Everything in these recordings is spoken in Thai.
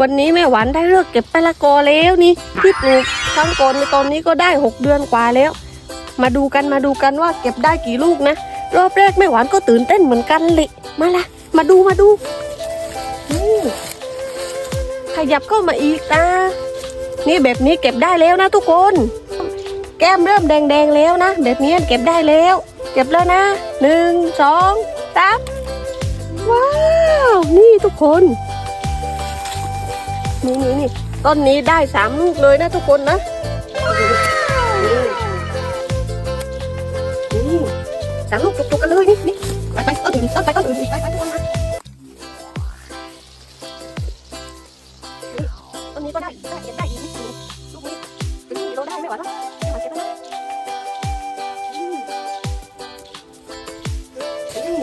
วันนี้แม่หวานได้เลิกเก็บมะละกอแล้วนี่ที่ปลูกครั้งก่อนในตอนนี้ก็ได้หกเดือนกว่าแล้ว มาดูกันมาดูกันว่าเก็บได้กี่ลูกนะ รอบแรกแม่หวานก็ตื่นเต้นเหมือนกันเลยมาละมาดูมาดูขยับเข้ามาอีกนะนี่แบบนี้เก็บได้แล้วนะทุกคน แก้มเริ่มแดงๆแล้วนะ แบบนี้เก็บได้แล้ว เก็บแล้วนะหนึ่งสองสามว้าว นี่ทุกคน นี่นี่นี่ต้นนี้ได้สามลูกเลยนะทุกคนนะนี่นี่สามลูกจุกๆกันเลยนี่นี่ไปไปต้นอื่นต้นไปต้นอื่นอีกไปไปทุกคนมานี่ต้นนี้ก็ได้ได้เก็บได้อีกนิดนึงลูกนี้ถึงกี่โลได้ไม่ไหวแล้วไม่ไหวเก็บแล้วนะอืมอืม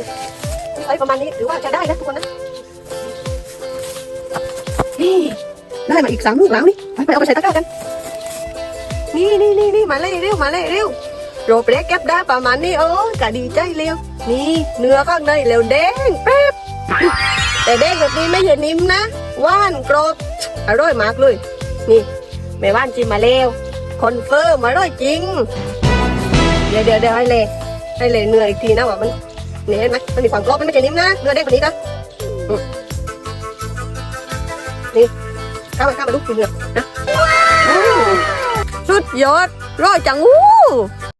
นี่ไปประมาณนี้ถือว่าจะได้นะทุกคนนะ ได้มาอีกสามลูกแล้วนี่ไปเอาไปใส่ตะกร้ากัน นี่นี่นี่นี่มาเลยเร็วมาเลยเร็วโรเบรกเก็บได้ประมาณนี้โอ้กะดีใจเร็ว นี่เนื้อข้างในเร็วแดงแป๊บแต่แดงแบบนี้ไม่ใช่นิ่มนะว่านกรอบอร่อยมากเลย นี่แม่ว่านจิมมาเร็วคอนเฟิร์มอร่อยจริง เดี๋ยวเดี๋ยวเดี๋ยวให้เลยให้เลยเนื้ออีกทีนะว่ามันนี่เห็นไหมมันมีความกรอบมันไม่ใช่นิ่มนะเนื้อแดงแบบนี้นะนี่ ข้ามาข้ามาลูกกินเรือนะสุดยอดรอยจังวู้